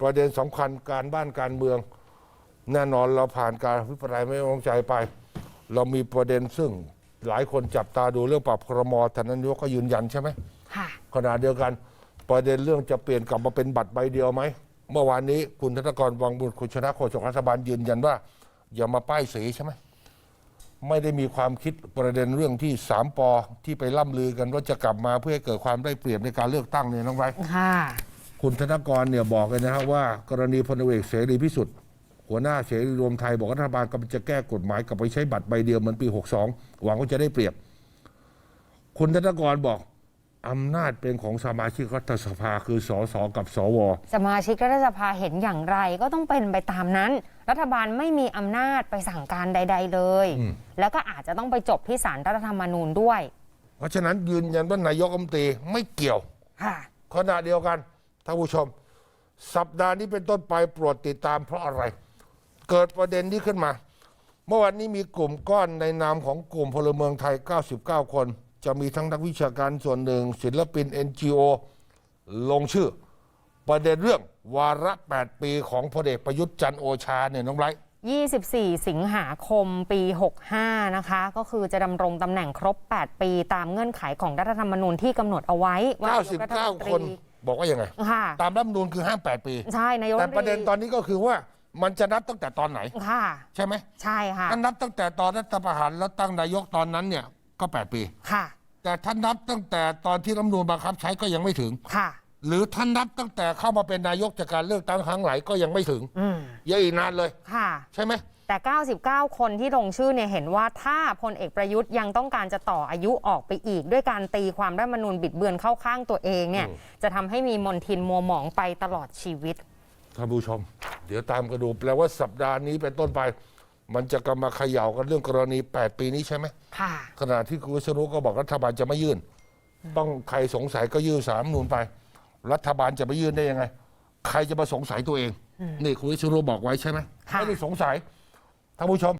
ประเด็นสำคัญการบ้านการเมือง แน่นอนเราผ่านการอภิปรายไม่ไว้วางใจไป เรามีประเด็นซึ่งหลายคนจับตาดูเรื่องปรับพรมท่านนายกก็ยืนยันใช่ไหมค่ะ ขณะเดียวกัน ประเด็นเรื่องจะเปลี่ยนกลับมาเป็นบัตรใบเดียวไหม เมื่อวานนี้คุณธนกรวังบุญคุณชนะโฆษกรัฐบาลยืนยันว่า อย่ามาป้ายสีใช่ไหมไม่ได้มีความคิดประเด็นเรื่องที่สามปอที่ไปล่ำลือกันว่าจะกลับมาเพื่อให้เกิดความได้เปรียบในการเลือกตั้งเนี่ยน้องไบร์ทค่ะ คุณธนกรเนี่ยบอกเลยนะฮะว่ากรณีพลเอกเสรีพิสุทธิ์หัวหน้าเสรีรวมไทยบอกว่ารัฐบาลกำลังจะแก้กฎหมายกลับไปใช้บัตรใบเดียวเหมือนปี 62 หวังว่าจะได้เปรียบ คุณธนกรบอกอำนาจเป็นของสมาชิกรัฐสภาคือสสกับสว สมาชิกรัฐสภาเห็นอย่างไรก็ต้องเป็นไปตามนั้น รัฐบาลไม่มีอำนาจไปสั่งการใด ๆ เลย อืม แล้วก็อาจจะต้องไปจบที่ศาลรัฐธรรมนูญด้วยเพราะฉะนั้นยืนยันว่านายกรัฐมนตรีไม่เกี่ยว ค่ะ ขณะเดียวกัน ท่านผู้ชม สัปดาห์นี้เป็นต้นไปโปรดติดตามเพราะอะไร เกิดประเด็นนี้ขึ้นมา เมื่อวันนี้มีกลุ่มก้อนในนามของกลุ่มพลเมืองไทย 99 คน จะมีทั้งนักวิชาการส่วนหนึ่ง ศิลปิน NGO ลงชื่อ ประเด็นเรื่องวาระ 8 ปีของพลเอกประยุทธ์จันทร์โอชาเนี่ยน้องไบรท์24 สิงหาคมปี 65 นะคะ ก็คือจะดำรงตำแหน่งครบ 8 ปี ตามเงื่อนไขของรัฐธรรมนูญที่กำหนดเอาไว้ว่านายกรัฐมนต99รีคน บอกว่ายังไง ค่ะ ตามรัฐธรรมนูญคือห้าม8ปี ใช่นายกแต่ฐมประเด็นตอนนี้ก็คือว่ามันจะนับตั้งแต่ตอนไหน ค่ะ ใช่ไหมใช่ค่ะ ถ้านับตั้งแต่ตอนรัฐประหารแล้วตั้งนายกตอนนั้นเนี่ยก็ 8 ปี ค่ะ แต่ท่านนับตั้งแต่ตอนที่รัฐธรรมนูญบังคับใช้ก็ยังไม่ถึง ค่ะ หรือท่านนับตั้งแต่เข้ามาเป็นนายกจากการเลือกตั้งครั้งไหลก็ยังไม่ถึงอืมยังอีกนานเลย ค่ะ ใช่ไหม แต่ 99 คนที่ลงชื่อเนี่ยเห็นว่าถ้าพลเอกประยุทธ์ยังต้องการจะต่ออายุออกไปอีก ด้วยการตีความรัฐธรรมนูญบิดเบือนเข้าข้างตัวเองเนี่ยจะทำให้มีมนทินมัวหมองไปตลอดชีวิตท่านผู้ชม เดี๋ยวตามกันดูแปลว่าสัปดาห์นี้เป็นต้นไป มันจะกลับมาเขย่ากันเรื่องกรณี 8 ปีนี้ใช่ไหมค่ะขณะที่คุณวิษณุก็บอกรัฐบาลจะไม่ยื่น ต้องใครสงสัยก็ยื่นสามนูนไป รัฐบาลจะไปยื่นได้ยังไง ใครจะมาสงสัยตัวเอง นี่คุณวิษณุบอกไว้ใช่ไหมค่ะไม่ได้สงสัย ท่านผู้ชม